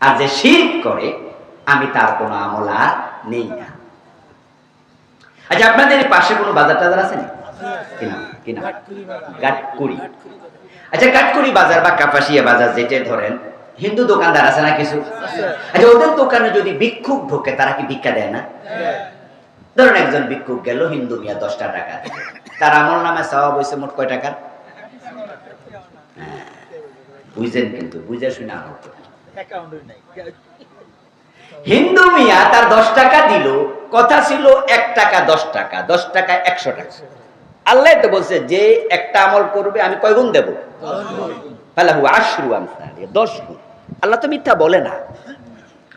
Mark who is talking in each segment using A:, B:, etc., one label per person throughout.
A: আর যে শির করে আমি তার কোনো আমল আর নেই না। আচ্ছা আপনাদের পাশে কোনো বাজার টাজার আছে আচ্ছা কাঠকুড়ি বাজার বা কাপাসিয়া বাজার যেটা ধরেন হিন্দু দোকানদার আছে না কিছু? আচ্ছা ওদের দোকানে যদি ভিক্ষুক ঢোকে তারা কি ভিক্ষা দেয় না? ধরুন একজন ভিক্ষুক গেল হিন্দু মিয়া দশটা টাকা তার আমল নামে সওয়াব হয়েছে মোট কয় টাকার? হ্যাঁ, বুঝছেন কিন্তু বুঝে শুনে আমল। হিন্দু মিয়া তার দশ টাকা দিল। কথা ছিল এক টাকা দশ টাকা দশ টাকা একশো টাকা। আল্লাহ তো বলছে, যে একটা আমল করবে, আমি কয় দেবো? দশ গুণ। আল্লাহ তো মিথ্যা বলে না।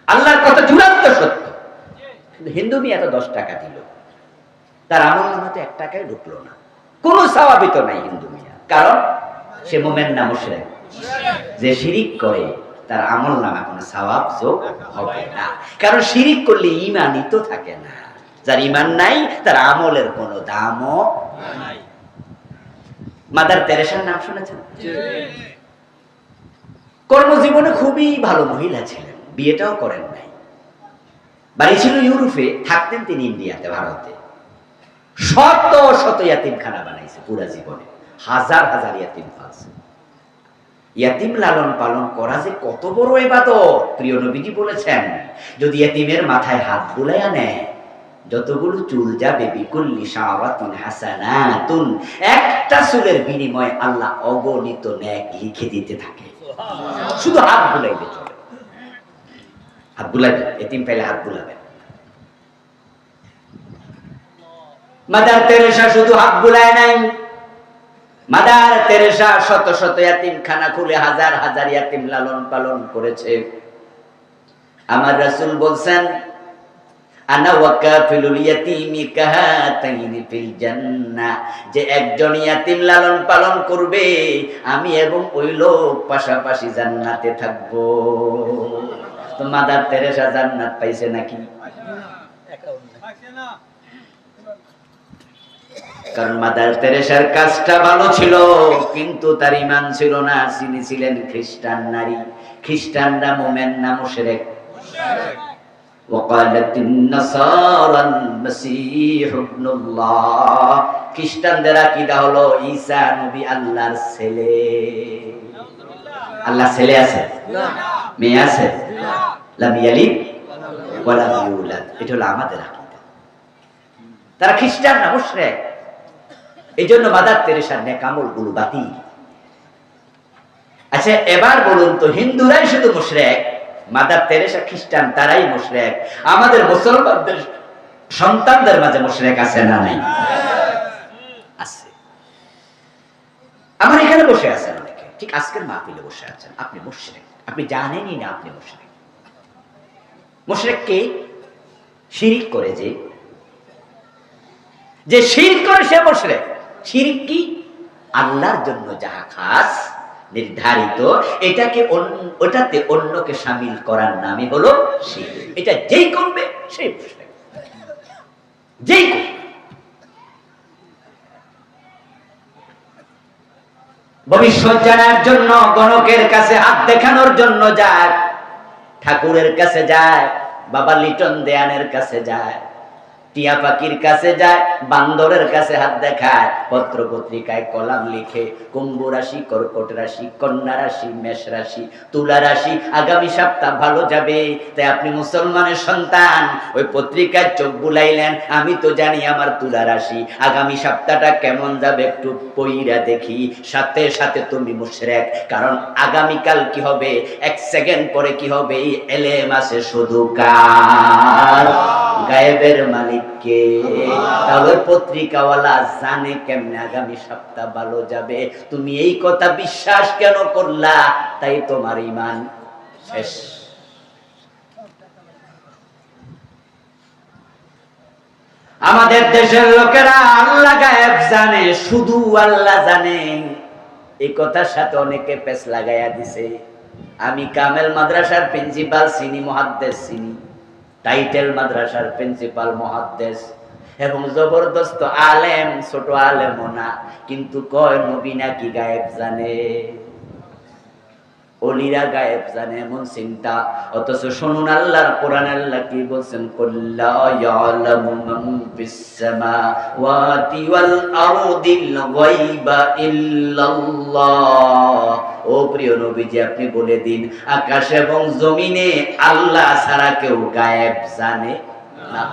A: আল্লাহর কথা চূড়ান্ত সত্য। হিন্দু মিয়া তো দশ টাকা দিল। তার আমল তো এক টাকায় ঢুকলো না। কোনো স্বাভাবিত নাই হিন্দু মিয়া। কারণ সে মোমেন না মুশরিক। যে শিরিক করে তার আমল নামা কোনো সওয়াব যোগ হবে না। কারণ শিরিক করলে ইমানই তো থাকে না। যার ইমান নাই তার আমলের কোনো দামও নাই। মাদার তেরেসার নাম শুনেছেন? কর্মজীবনে খুবই ভালো মহিলা ছিলেন বিয়েটাও করেন নাই। বাড়ি ছিল ইউরোপে থাকতেন তিনি ইন্ডিয়াতে ভারতে। শত শত ইয়াতিমখানা বানাইছে পুরা জীবনে। হাজার হাজার ইয়াতিম পালছে ইয়াতিম লালন পালন করা যে কত বড় এবাদত প্রিয় নবীজি বলেছেন। যদি ইয়াতিমের মাথায় হাত বুলাইয়া নেয় যতগুলো চুল যাবে বিকুল্লি শাওয়াতুন হাসানাতুন একটা চুলের বিনিময়ে আল্লাহ অগণিত ন্যাক লিখে দিতে থাকে। শুধু হাত বুলাইলে চলে। হাত বুলাবেন এতিম পাইলে হাত বুলাবেন মাদার তেরেসা শুধু হাত বুলায় নাই। মাদার তেরেসা শত শত ইয়াতিম খানা খুলে হাজার হাজার ইয়াতিম লালন পালন করেছে। আমার রাসূল বলছেন যে একজন ইয়াতিম লালন পালন করবে, আমি এবং ওই লোক পাশাপাশি জান্নাতে থাকব। তো মাদার তেরেসা জান্নাত পাইছে নাকি? কারণ মাদার তেরেসার কাজটা ভালো ছিল কিন্তু তার ইমান ছিল না তিনি ছিলেন খ্রিস্টান নারী খ্রিস্টানরা মোমেন না মুশরিক وقالت النصارى المسيح ابن الله খ্রিস্টানদের আকীদা হলো ঈসা নবী আল্লাহর ছেলে আল্লাহ ছেলে আছে মেয়ে আছে লাম ইয়ালিদ ওয়া লাম ইউলাদ এটা হলো আমাদের আকীদা তারা খ্রিস্টান না মুশরিক এই জন্য মাদার তেরেসার নেক আমলগুলো বাতিল। আচ্ছা এবার বলুন তো, হিন্দুরাই শুধু মুশরিক, মাদার তেরেসা খ্রিস্টান তারাই মুশরিক, আমাদের মুসলমানদের সন্তানদের মাঝে মুশরিক আছে না নাই? আছে। আমার এখানে বসে আছেন অনেকে, ঠিক আজকের মাহফিলে বসে আছেন। আপনি মুশরিক, আপনি জানেনই না আপনি মুশরিক। মুশরিক কে? শিরিক করে যে। যে শিরিক করে সে মুশরিক। শিরিক কি আল্লাহর জন্য যাহা খাস, নির্ধারিত, এটাকে ওটাতে অন্যকে সামিল করার নামই হলো এটা যেই করবে, সেই যেই ভবিষ্যৎ জানার জন্য, গণকের কাছে হাত দেখানোর জন্য যায়। ঠাকুরের কাছে যায়, বাবা লিটন দেয়ানের কাছে যায়। টিয়া পাখির কাছে যায়, বান্দরের কাছে হাত দেখায়, পত্র পত্রিকায় কলাম লিখে, কুম্ভ রাশি, কর্কট রাশি, কন্যা রাশি, মেষ রাশি, তুলা রাশি, আগামী সপ্তাহ ভালো যাবে। তাই আপনি মুসলমানের সন্তান, ওই পত্রিকায় চোখ বুলাইলেন, আমি তো জানি আমার তুলা রাশি, আগামী সপ্তাহটা কেমন যাবে একটু পইরা দেখি। সাথে সাথে তুমি মুশরেক, কারণ আগামীকাল কি হবে, এক সেকেন্ড পরে কি হবে এলেম আছে শুধু কার গায়েবের মালিককে। তাহলে পত্রিকাওয়ালা জানে কেমনে আগামী সপ্তাহ ভালো যাবে। তুমি এই কথা বিশ্বাস কেন করলা? তাই তোমার ইমান শেষ। আমাদের দেশের লোকেরা আল্লাহ গায়েব জানে, শুধু আল্লাহ জানে। এই কথার সাথে অনেকে পেস লাগাইয়া দিছে। আমি কামেল মাদ্রাসার প্রিন্সিপাল, সিনি মহাদ্দেশ চিনি টাইটেল মাদ্রাসার প্রিন্সিপাল মহাদ্দেশ এবং জবরদস্ত আলেম ছোট আলেম না কিন্তু কয় নবী নাকি গায়েব জানে অলিরা গায়েব জানে এমন চিন্তা অথচ শুনুন আল্লাহর কোরআন, আল্লাহ কি বলছেন? কুল্লা ইয়ালামু মান ফিস সামাওয়াতি ওয়াল আরদিল গায়বা ইল্লাল্লাহ। ও প্রিয় নবীজি, আপনি বলে দিন, আকাশ এবং জমিনে আল্লাহ ছাড়া কেউ গায়েব জানে না।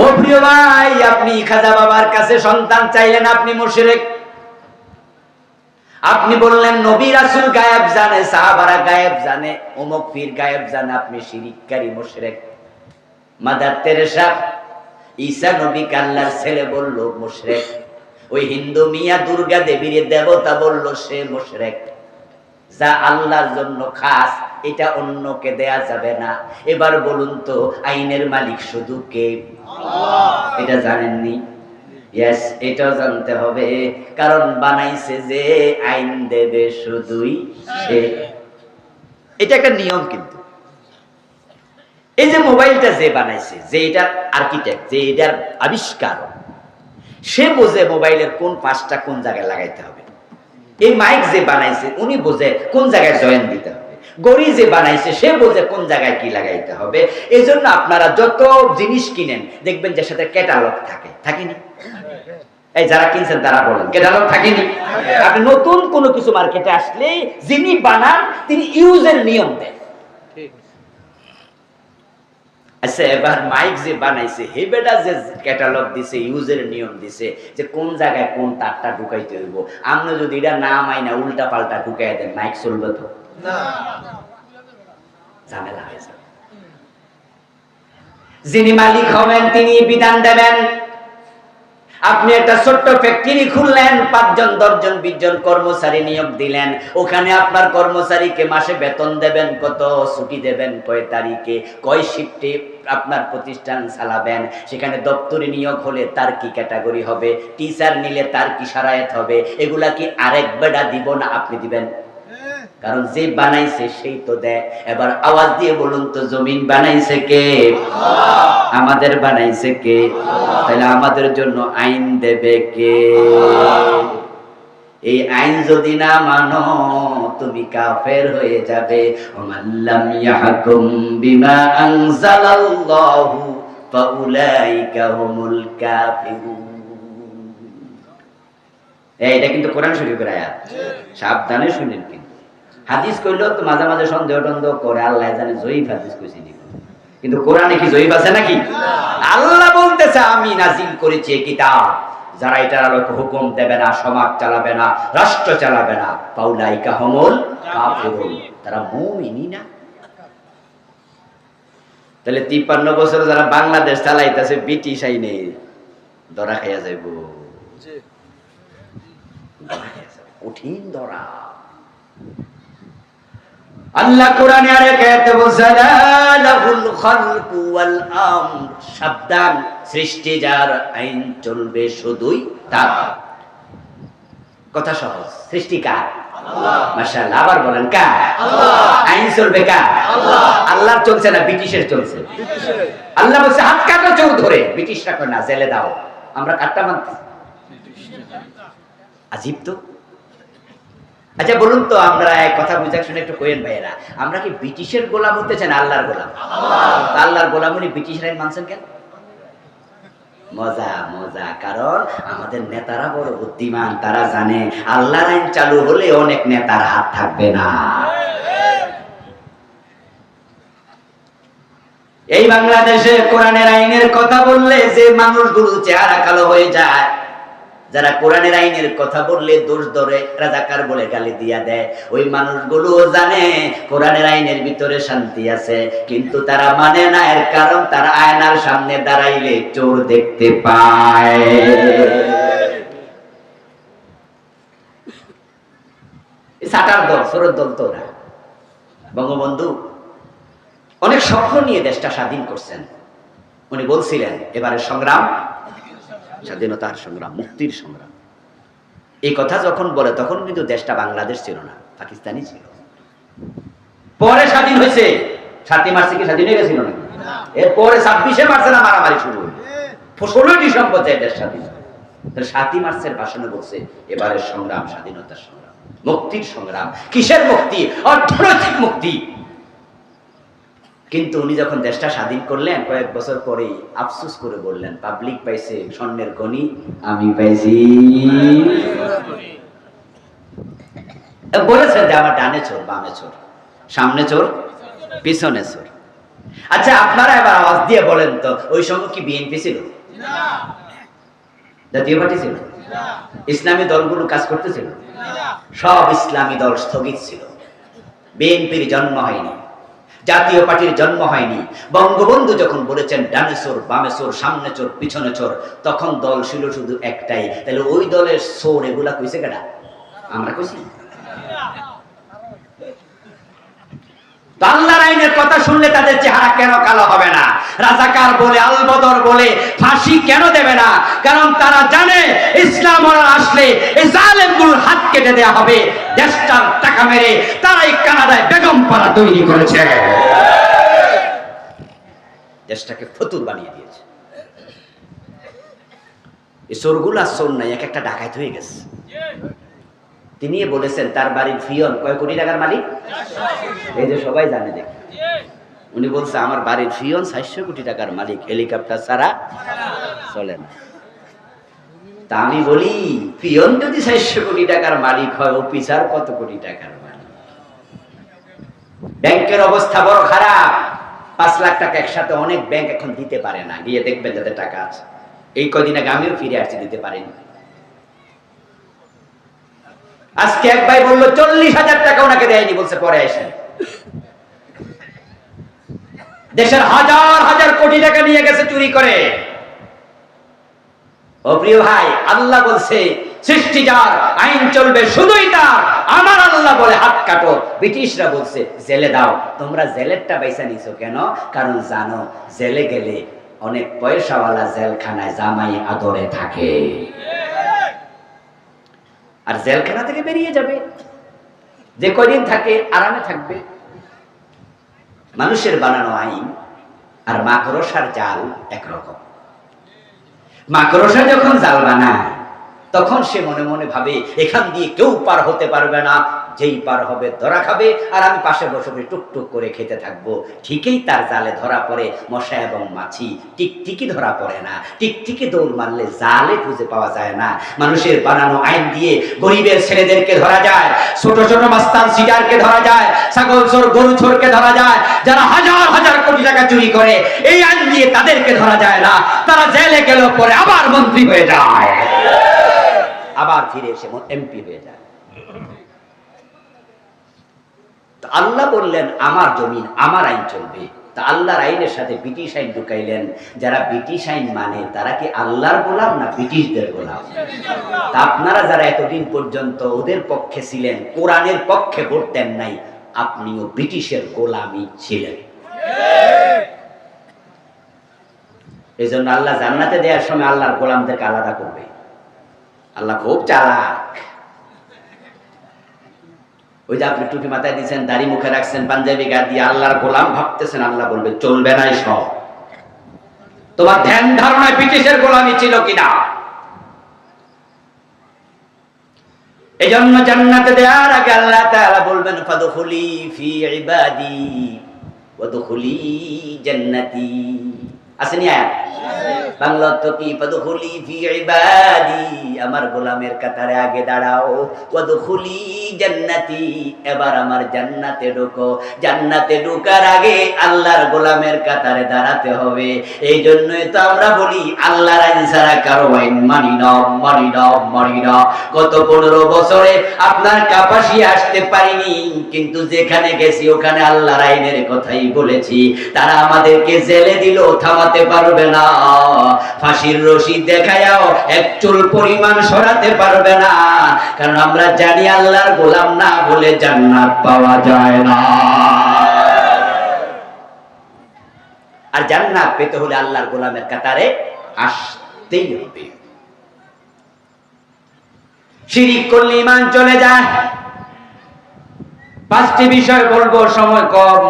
A: ও প্রিয় ভাই, আপনি খাজা বাবার কাছে সন্তান চাইলেন, আপনি মুশরিক। আপনি বললেন নবী রাসূল গায়েব জানে সাহাবারা গায়েব জানে অমুক পীর গায়েব জানে আপনি শিরিককারী মুশরিক। মাদার তেরেসা ঈসা নবী আল্লাহর ছেলে বলল মুশরিক। ওই হিন্দু মিয়া দুর্গা দেবীর দেবতা বলল সে মুশরিক। যা আল্লাহর জন্য খাস এটা অন্যকে দেয়া যাবে না। এবার বলুন তো আইনের মালিক শুধু কে? এটা জানেননি? ইয়েস এটাও জানতে হবে। কারণ বানাইছে যে, আইন দেবে শুধুই সে। এটা একটা নিয়ম কিন্তু। এই যে মোবাইলটা যে বানাইছে, যে এটার আর্কিটেক্ট যে এটার আবিষ্কার, সে বোঝে মোবাইলের কোন কোন জায়গায় লাগাইতে হবে। এই মাইক যে বানাইছে, উনি বোঝে কোন জায়গায় জয়েন দিতে হবে। গড়ি যে বানাইছে, সে বোঝে কোন জায়গায় কি লাগাইতে হবে। এই আপনারা যত জিনিস কিনেন, দেখবেন যে সাথে ক্যাটালগ থাকে। থাকেনি এই যারা কিনছেন তারা বলেন। ক্যাটালগ থাকেনি। আপনি নতুন কোনো কিছু মার্কেটে আসলে যিনি বানান তিনি ইউজের নিয়ম দেন। আচ্ছা এবার মাইক যে বানাইছে হে বেটা যে ক্যাটালগ দিছে ইউজের নিয়ম দিছে যে কোন জায়গায় কোন তারটা ঢুকাইতে হইব। আপনি যদি এটা না মাইনা উল্টা পাল্টা ঢুকাই দেন মাইক চলবে তো? ঝামেলা হয়ে যাবে। যিনি মালিক হবেন তিনি বিধান দেবেন। আপনি একটা ছোট্ট ফ্যাক্টরি খুললেন, পাঁচজন, দশজন বিশ জন কর্মচারী নিয়োগ দিলেন। ওখানে আপনার কর্মচারীকে মাসে বেতন দেবেন কত, ছুটি দেবেন কয় তারিখে, কয় শিফটে আপনার প্রতিষ্ঠান চালাবেন? সেখানে দপ্তরি নিয়োগ হলে তার কি ক্যাটাগরি হবে? টিচার নিলে তার কি সারায়ত হবে? এগুলা কি আরেক বেডা দিব না আপনি দিবেন? কারণ যে বানাইছে সেই তো দেয়। এবার আওয়াজ দিয়ে বলুন তো, জমিন বানাইছে কে? আমাদের বানাইছে কে? তাহলে আমাদের জন্য আইন দেবে কে? এই আইন যদি না মানো, তুমি কাফের হয়ে যাবে। ওমাল্লাম এইটা কিন্তু কোরআন শরীফের আয়াত। সাবধানে শুনেন কিন্তু। হাদিস কইলেও তো মাঝে মাঝে সন্দেহ টন্দেহ করে আল্লাহ জানে জয়ীফ হাদিস কইছি কিন্তু কোরআনে কি জয়ীফ আছে নাকি? আল্লাহ বলতেছে আমি নাজিল করেছি এই কিতাব। যারা এটার আলোকে হুকুম দেবে না সমাজ চালাবে না রাষ্ট্র চালাবে না পাউলাইকা হমল কাফিরুন। তারা মুমিনই না। তাহলে তিপ্পান্ন বছর যারা বাংলাদেশ চালাইতেছে ব্রিটিশ আইনে ধরা খাইয়া যাইব। ধরা খাইয়া যাইব। কঠিন ধরা। আল্লাহ কোরআনে আয়াতে বলছে খালকু ওয়াল আমর সাবধান সৃষ্টি যার আইন চলবে শুধুই তার। কথা সহজ। সৃষ্টি কার? মাশাআল্লাহ আবার বলেন কার? আইন চলবে কার? আল্লাহর চলছে না ব্রিটিশের চলছে? আল্লাহ বলছে হাত কাটো চোর ধরে ব্রিটিশরা না জেলে দাও আমরা কাটটা মানতে আজীব তো। আচ্ছা বলুন তো আমরা এক কথা বুঝাক শুনে একটু কোয়েন ভাইয়েরা। আমরা কি ব্রিটিশের গোলাম হতে চান আল্লাহর গোলাম? আল্লাহর গোলাম উনি ব্রিটিশরাই মানছেন কেন? মজা মজা, কারণ আমাদের নেতারা বড় বুদ্ধিমান, তারা জানে আল্লাহর আইন চালু হলে অনেক নেতার হাত থাকবে না। এই বাংলাদেশে কোরআনের আইনের কথা বললে যে মানুষগুলো চেহারা কালো হয়ে যায় যারা কোরআনের আইনের কথা বললে দোষ ধরে, রাজাকার বলে গালি দিয়া দেয়। ওই মানুষগুলো জানে কোরআনের আইনের ভিতরে শান্তি আছে, কিন্তু তারা মানে না, এর কারণ তারা আয়নার সামনে দাঁড়াইলে চোর দেখতে পায়। সাটার দল সরদ দল তো ওরা। বঙ্গবন্ধু, অনেক স্বপ্ন নিয়ে দেশটা স্বাধীন করছেন। উনি বলছিলেন, এবারে সংগ্রাম স্বাধীনতার সংগ্রাম, মুক্তির সংগ্রাম। এই কথা যখন বলে, তখন কিন্তু দেশটা বাংলাদেশ ছিল না পাকিস্তানি ছিল। পরে স্বাধীন হয়েছে, সাতই মার্চে কি স্বাধীন হয়ে গেছিল না এরপরে ছাব্বিশে মার্চে না মারামারি শুরু হলো? ষোলোই ডিসেম্বর যায় দেশ স্বাধীন সাতই মার্চের ভাষণে বলছে, এবারের সংগ্রাম, স্বাধীনতার সংগ্রাম, মুক্তির সংগ্রাম। কিসের মুক্তি? অর্থনৈতিক মুক্তি। কিন্তু উনি যখন দেশটা স্বাধীন করলেন কয়েক বছর পরেই আফসুস করে বললেন পাবলিক পাইছে স্বর্ণের গনি আমি পাইছি বলেছেন যে আমার ডানে চোর বামে চোর সামনে চোর পিছনে চোর। আচ্ছা আপনারা এবার আওয়াজ দিয়ে বলেন তো ওই সময় কি বিএনপি ছিল? জাতীয় পার্টি ছিল? ইসলামী দলগুলো কাজ করতেছিল? সব ইসলামী দল স্থগিত ছিল। বিএনপির জন্ম হয়নি। জাতীয় পার্টির জন্ম হয়নি। বঙ্গবন্ধু যখন বলেছেন, ডানে চোর, বামে চোর, সামনে চোর, পিছনে চোর, তখন দল ছিল শুধু একটাই। তাহলে ওই দলের চোর এগুলা কইছে কেডা? আমরা কইছি। আল্লাহর আইনের কথা শুনলে তাদের চেহারা কেন কালো হবে না? রাজাকার বলে, আলবদর বলে, ফাঁসি কেন দেবে না? কারণ তারা জানে ইসলাম আসলে হাত কেটে দেয়া হবে, দেশটার টাকা মেরে তারাই কানাডায় বেগম পাড়া তৈরি করেছে। দেশটাকে ফতুর বানিয়ে দিয়েছে। এই চোরগুলা চোর নাই এক একটা ডাকাত হয়ে গেছে। তিনি বলেছেন তার বাড়ির ফিয়ন কয় কোটি টাকার মালিক? এই যে সবাই জানে দেখ। উনি বলছে আমার বাড়ির ফিয়ন চারশো কোটি টাকার মালিক। হেলিকপ্টার ছাড়া চলে না। তা আমি বলি ফিয়ন যদি চারশো কোটি টাকার মালিক হয় অফিসার কত কোটি টাকার মালিক? ব্যাংকের অবস্থা বড় খারাপ। পাঁচ লাখ টাকা একসাথে অনেক ব্যাংক এখন দিতে পারে না। গিয়ে দেখবেন যাদের টাকা আছে। এই কদিন আগে আমিও ফিরে আসছি দিতে পারিনি। আজকে এক ভাই বলল, চল্লিশ হাজার টাকা ওনাকে দেয়নি, বলছে, পরে আসেন দেশের হাজার হাজার কোটি টাকা নিয়ে গেছে চুরি করে। ও প্রিয় ভাই, আল্লাহ বলছে, সৃষ্টি যার, আইন চলবে শুধুই তার। আমার আল্লাহ বলে হাত কাটো। ব্রিটিশরা বলছে, জেলে দাও, তোমরা জেলেরটা পয়সা নিছো কেন? কারণ জানো, জেলে গেলে অনেক পয়সাওয়ালা জেলখানায় জামাই আদরে থাকে। আর জেলখানা থেকে বেরিয়ে যাবে। যে কদিন থাকে, আরামে থাকবে। মানুষের বানানো আইন আর মাকড়সার জাল একরকম। মাকড়সা যখন জাল বানায় তখন সে মনে মনে ভাবে, এখান দিয়ে কেউ পার হতে পারবে না। যেই পার হবে ধরা খাবে, আর আমি পাশে বসে বসে টুকটুক করে খেতে থাকব। ঠিকই তার জালে ধরা পড়ে মশা এবং মাছি। টিকটিকি ধরা পড়ে না। টিকটিকি দৌড় মারলে জালে খুঁজে পাওয়া যায় না। মানুষের বানানো আইন দিয়ে গরিবের ছেলেদেরকে ধরা যায়, ছোট ছোট মাস্তান সিটারকে ধরা যায়, ছাগল চোর, গরু চোরকে ধরা যায়, যারা হাজার হাজার কোটি টাকা চুরি করে, এই আইন দিয়ে তাদেরকে ধরা যায় না। তারা জেলে গেল পরে আবার মন্ত্রী হয়ে যায়। আবার ফিরে এসে এমপি হয়ে যায়। আল্লাহ বললেন, আমার জমিন, আমার আইন চলবে। তা আল্লাহর আইনের সাথে ব্রিটিশ আইন ঢুকাইলেন। যারা ব্রিটিশ আইন মানে তারা কি আল্লাহর গোলাম না ব্রিটিশদের গোলাম? তা আপনারা যারা এতদিন পর্যন্ত ওদের পক্ষে ছিলেন, কোরআনের পক্ষে ভোট নাই, আপনিও ব্রিটিশের গোলামি ছিলেন। এই জন্য আল্লাহ জান্নাতে দেওয়ার সময় আল্লাহর গোলামদেরকে আলাদা করবে। আল্লাহ খুব চালাক। ওই যে আপনি টুপি মাথায় দিয়েছেন, দাড়ি মুখে রাখছেন, পাঞ্জাবি গা দিয়ে আল্লাহর গোলাম ভাবতেছেন, আল্লাহ বলবে, চলবে না সব। তোমার ধ্যান ধারণায় ব্রিটিশের গোলামি ছিল কিনা? এই জন্য জান্নাতে দেওয়ার আগে আল্লাহ তাআলা বলবেন, ফাদখুলি ফি ইবাদি, ওয়াদখুলি জান্নাতি। বাংলা কি ফি ইবাদি আমার গোলামের কাতারে আগে দাঁড়াও। জান্নাতি এবার আমার জান্নাতে ঢোকো। জান্নাতে ঢোকার আগে আল্লাহর গোলামের কাতারে দাঁড়াতে হবে। এই জন্যই তো আমরা বলি, আল্লাহর আইন ছাড়া কারও আইন মানি না মানি না মানি না। গত পনেরো বছরে আপনার কাপাসি আসতে পারিনি, কিন্তু যেখানে গেছি ওখানে আল্লাহর আইনের কথাই বলেছি। তারা আমাদেরকে জেলে দিল থামাতে পারবে না। ফাঁসির রশি দেখায়াও এক চুল পরিমাণ সরাতে পারবে না। কারণ আমরা জানি আল্লাহর গোলাম না বলে জান্নাত পাওয়া যায় না। আর জান্নাত পেতে হলে আল্লাহর গোলামের কাতারে আসতেই হবে। শিরিক করলে ইমান চলে যায়। পাঁচটি বিষয় বলব, সময় কম।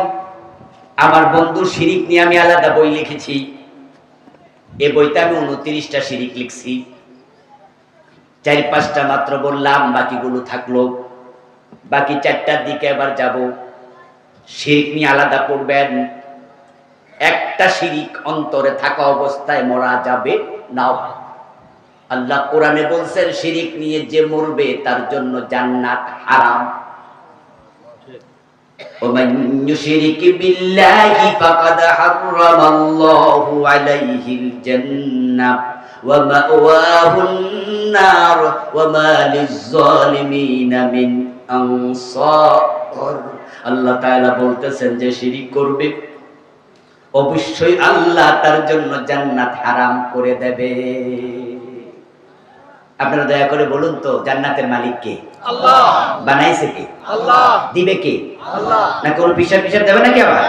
A: আমার বন্ধু শিরিক নিয়ে আমি আলাদা বই লিখেছি। এ বইতে আমি উনত্রিশটা শিরিক লিখছি। চার পাঁচটা মাত্র বললাম, বাকিগুলো থাকল। বাকি চারটার দিকে এবার যাব। শিরিক নিয়ে আলাদা পড়বেন। একটা শিরিক অন্তরে থাকা অবস্থায় মরা যাবে না। আল্লাহ কোরআনে বলছেন, শিরিক নিয়ে যে মরবে তার জন্য জান্নাত হারাম। ومن يشرك بالله فقد حرم الله عليه الجنة ومأواه النار وما للظالمين من أنصار আল্লাহ তাআলা বলতেছেন যে শিরিক করবে অবশ্যই আল্লাহ তার জন্য জান্নাত হারাম করে দেবে আপনারা দয়া করে বলুন তো জান্নাতের মালিক কে
B: আল্লাহ।
A: বানাইছে কে?
B: আল্লাহ।
A: দিবে কে?
B: আল্লাহ।
A: না কোন পিসাব পিসাব দেবে নাকি আবার?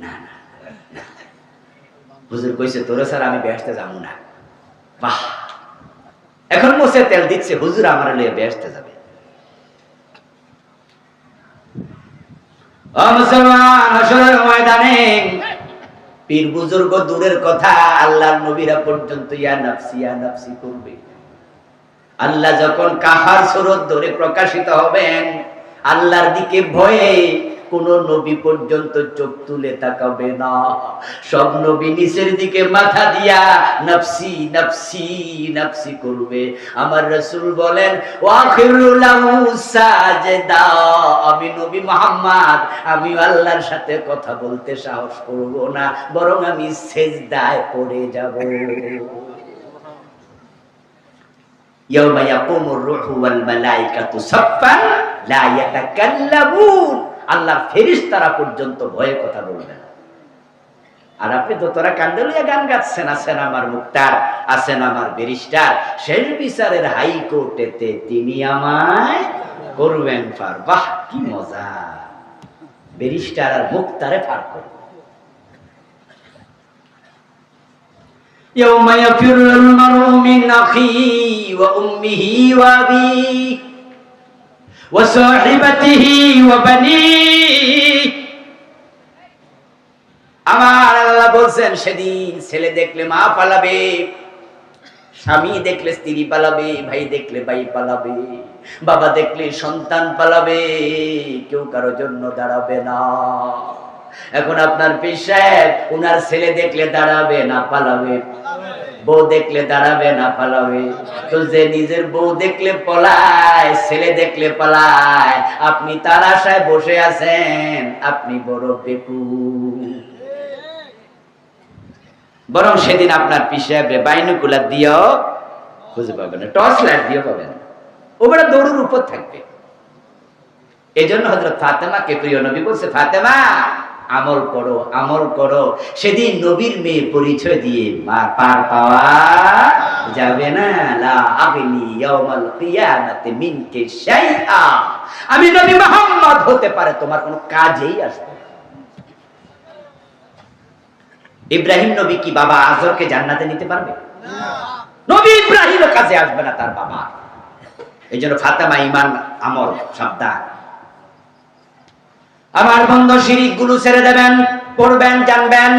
A: না না। হুজুর কইছে তোরে স্যার আমি বেহেশতে যাব না। বাহ! এখন মোসে তেল দিচ্ছে হুজুর আমার লিয়ে বেহেশতে যাবে। মুসলমান ময়দানে পীর বুজুর্গ দূরের কথা আল্লাহর নবীরা পর্যন্ত, ইয়া নাফসি ইয়া নাফসি করবে। আল্লাহ যখন কাহার সুরত ধরে প্রকাশিত হবেন, আল্লাহর দিকে ভয়ে কোন নবী পর্যন্ত চোখ তুলে তাকাবে না সব নবী নিচের দিকে মাথা দিয়া নফসি নফসি নফসি করবে আমার রসুল বলেন ওয়াখিরুল লাহু সাজদা আমি নবী মুহাম্মদ আমি আল্লাহর সাথে কথা বলতে সাহস করব না বরং আমি সেজদায় পড়ে যাব يوم يقوم الروح والملائكة صفا لا يتكلمون আল্লাহর ফেরেশতারা পর্যন্ত ভয়ে কথা বলবে না আর আপনি তো তোরা কান্দে লইয়া গান গাচ্ছেন আছেন আমার মুক্তার আছেন আমার ব্যারিস্টার শেষ বিচারের হাইকোর্টেতে তিনি আমায় করবেন ফার বাহ কি মজা ব্যারিস্টার আর মুক্তারে ফার করবে يوم يفر المرء من أخيه وأمه وأبيه وصاحبته وبنيه আমার আল্লাহ বলছেন, সেদিন ছেলে দেখলে মা পালাবে, স্বামী দেখলে স্ত্রী পালাবে, ভাই দেখলে ভাই পালাবে, বাবা দেখলে সন্তান পালাবে, কেউ কারও জন্য দাঁড়াবে না। এখন আপনার পেশায় উনার ছেলে দেখলে দাঁড়াবে না পালাবে। বউ দেখলে দাঁড়াবে না পালাবে। তো যে নিজের বউ দেখলে পলায়, ছেলে দেখলে পালায়, আপনি তার আশায় বসে আছেন, আপনি বড় বেকু বরং সেদিন আপনার পিসাবে বাইনুকুলার দিয়েও খুঁজে পাবেন না, টর্চ লাইট দিয়েও পাবেন ওরা দৌড়ের উপর থাকবে। এই জন্য হজরত ফাতেমাকে প্রিয় নবী বলছে, ফাতেমা আমল করো আমল করো। সেদিন নবীর মেয়ে পরিচয় দিয়ে পার পাওয়া যাবে না। লা আগনি ইয়াউমাল কিয়ামাতি মিনকে শাইআ। আমি নবী মুহাম্মদ হতে পারে তোমার কোনো কাজেই আসবে ইব্রাহিম নবী কি বাবা আজরকে জান্নাতে নিতে পারবে? নবী ইব্রাহিম কাজে আসবে না তার বাবা। এই জন্য ফাতেমা ইমান আমল সাবধান। আমার বন্ধ শিরিকগুলো ছেড়ে দেবেন করবেন জানবেন।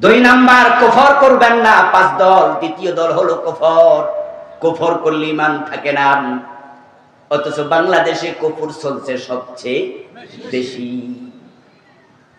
A: দুই নাম্বার, কফর করবেন না, পাঁচ দল, দ্বিতীয় দল হলো কফর। কফর করলে ইমান থাকে না। অথচ বাংলাদেশে কফর চলছে সবচেয়ে বেশি।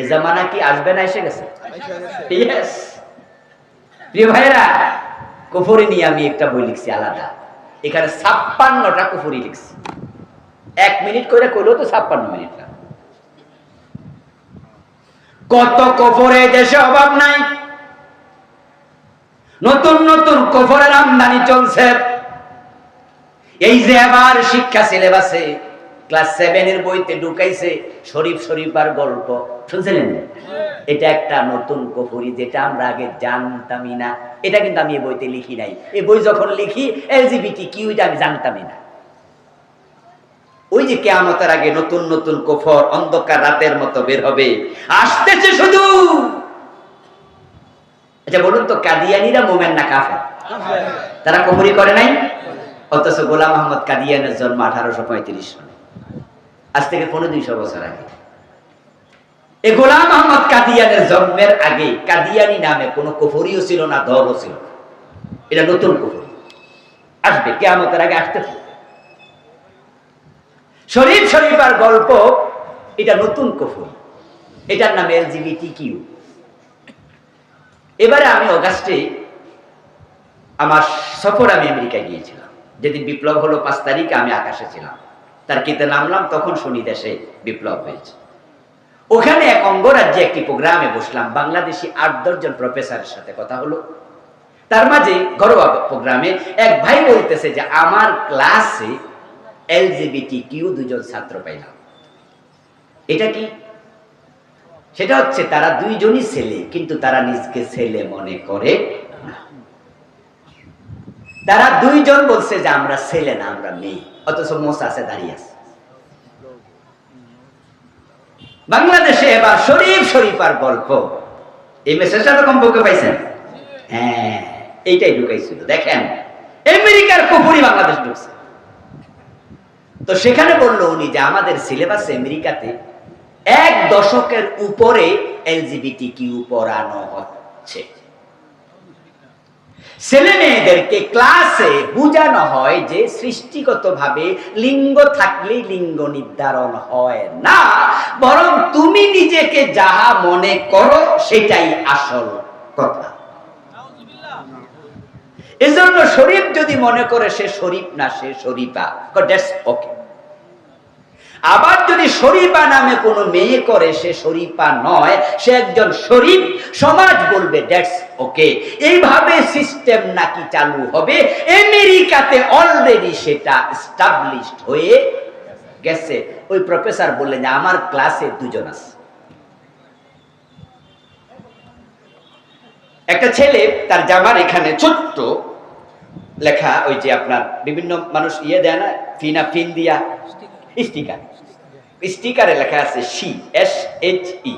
A: এ জামানা কি আসবে না এসে গেছে? প্রিয় ভাইরা কুফরি নিয়ে আমি একটা বই লিখছি আলাদা। এখানে ছাপ্পান্নটা কুফরি লিখছি। এক মিনিট করে কইলেও তো ছাপ্পান্ন মিনিট কত কফরে দেশে অভাব নাই। নতুন নতুন কফরের আমদানি চলছে। এই যে আবার শিক্ষা সিলেবাসে ক্লাস সেভেন এর বইতে ঢুকাইছে শরীফ শরীফার গল্প। শুনছিলেন? এটা একটা নতুন কফরি যেটা আমরা আগে জানতামই না। এটা কিন্তু আমি এই বইতে লিখি নাই। এই বই যখন লিখি এলজিবিটি কিউ এটা আমি জানতামই না। ওই যে কেয়ামতের আগে নতুন নতুন কুফর অন্ধকার রাতের মতো বের হবে। আসতেছে শুধু! আচ্ছা বলুন তো কাদিয়ানিরা মোমেন না কাফের? তারা কুফরি করে নাই? অথচ গোলাম মোহাম্মদ কাদিয়ানের জন্ম আঠারোশো পঁয়ত্রিশ সনে আজ থেকে পনেরো দুইশো বছর আগে। এ গোলাম মোহাম্মদ কাদিয়ানের জন্মের আগে কাদিয়ানি নামে কোনো কুফরিও ছিল না, দলও ছিল। এটা নতুন কুফরি। আসবে, কেয়ামতের আগে আসতে থাকবে। শরীফ শরীফার গল্প, এটা নতুন কুফরি। এটার নাম এলজিবিটি কিউ এবারে আমি অগাস্টে আমার সফর আমি আমেরিকায় গিয়েছিলাম। যেদিন বিপ্লব হলো পাঁচ তারিখে আমি আকাশে ছিলাম। তার কিতে নামলাম, তখন শুনি দেশে বিপ্লব হয়েছে। ওখানে এক অঙ্গরাজ্যে একটি প্রোগ্রামে বসলাম, বাংলাদেশি আট দশজন প্রফেসরের সাথে কথা হলো। তার মাঝে ঘরোয়া প্রোগ্রামে এক ভাই বলতেছে যে, আমার ক্লাসে এলজিবিটি কিউ দুজন ছাত্র পাইলাম। এটা কি? সেটা হচ্ছে তারা দুইজনই ছেলে, কিন্তু তারা নিজকে ছেলে মনে করে তারা দুইজন বলছে যে আমরা ছেলে না, আমরা মেয়ে। অথচ মোস আছে, দাঁড়িয়ে আছে। বাংলাদেশে এবার শরীফ শরীফার গল্প। এই মেসেজটা তো কমপক্ষে পাইছেন? হ্যাঁ এইটাই ঢুকাইছিল। দেখেন, আমেরিকার কুপুরি বাংলাদেশ ঢুকছে। তো সেখানে বলল উনি যে আমাদের সিলেবাসে আমেরিকাতে এক দশকের উপরে এলজিবিটি কিউ পড়ানো হচ্ছে। ছেলে মেয়েদেরকে ক্লাসে বোঝানো হয় যে সৃষ্টিগতভাবে লিঙ্গ থাকলেই লিঙ্গ নির্ধারণ হয় না। বরং তুমি নিজেকে যাহা মনে করো সেটাই আসল কথা। এজন্য শরীফ যদি মনে করে সে শরীফ না, সে শরীফা। ওকে আবার যদি শরীফা নামে কোনো মেয়ে করে, সে শরীফা নয়, সে একজন শরীফ, সমাজ বলবে দ্যাটস ওকে এইভাবে সিস্টেম নাকি চালু হবে। আমেরিকাতে অলরেডি সেটা এস্টাবলিশড হয়ে গেছে। ওই প্রফেসর বললেন যে, আমার ক্লাসে দুজন আছে। একটা ছেলে, তার জামার এখানে ছোট্ট লেখা, ওই যে আপনার বিভিন্ন মানুষ ইয়ে দেয় না, ফিনা, ফিন দিয়া, স্টিকার। স্টিকারে লেখা আছে সি এস এইচ ই